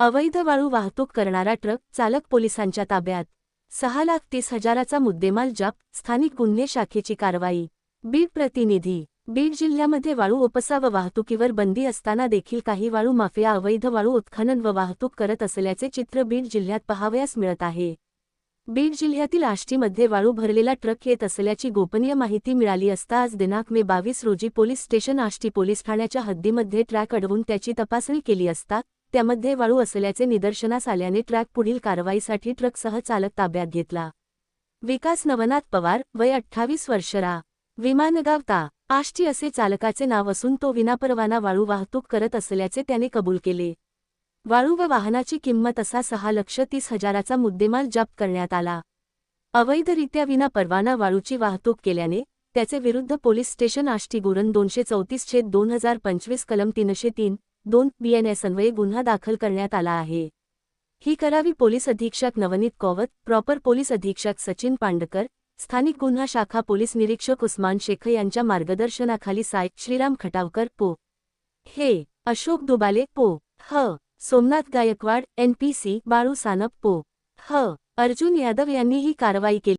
अवैध वाळू वाहतूक करणारा ट्रक चालक पोलिसांच्या ताब्यात. सहा लाख तीस हजाराचा मुद्देमाल जप स्थानिक गुन्हे शाखेची कारवाई. बीड प्रतिनिधी बीड जिल्ह्यामध्ये वाळू उपसा व वाहतुकीवर बंदी असताना देखील काही वाळू माफिया अवैध वाळू उत्खनन व वाहतूक करत असल्याचे चित्र बीड जिल्ह्यात पहावयास मिळत आहे. बीड जिल्ह्यातील आष्टीमध्ये वाळू भरलेला ट्रक येत असल्याची गोपनीय माहिती मिळाली असता आज दिनांक मे बावीस रोजी पोलीस स्टेशन आष्टी पोलीस ठाण्याच्या हद्दीमध्ये ट्रॅक अडवून त्याची तपासणी केली असता त्यामध्ये वाळू असल्याचे निदर्शनास आल्याने ट्रॅक पुढील कारवाईसाठी ट्रकसह चालक ताब्यात घेतला. विकास नवनाथ पवार वय अठ्ठावीस वर्षरा विमानगाव ता. आष्टी असे चालकाचे नाव असून तो विनापरवाना वाळू वाहतूक करत असल्याचे त्याने कबूल केले. वाळू व वाहनाची किंमत असा सहा लक्ष तीस हजाराचा मुद्देमाल जप्त करण्यात आला. अवैधरित्या विना परवाना वाळूची वाहतूक केल्याने त्याचे विरुद्ध पोलीस स्टेशन आष्टी गुरण दोनशे चौतीस छेद दोन हजार पंचवीस कलम तीनशे तीन दोन बीएनएसअन्वये गुन्हा दाखल करण्यात आला आहे. ही करावी पोलीस अधीक्षक नवनीत कौवत प्रॉपर पोलीस अधीक्षक सचिन पांडकर स्थानिक गुन्हा शाखा पोलीस निरीक्षक उस्मान शेख यांच्या मार्गदर्शनाखाली साय श्रीराम खटावकर पो. हे. अशोक दुबाले पो. ह. सोमनाथ गायकवाड एनपीसी बाळू सानप पो. ह. अर्जुन यादव यांनी ही कारवाई केली.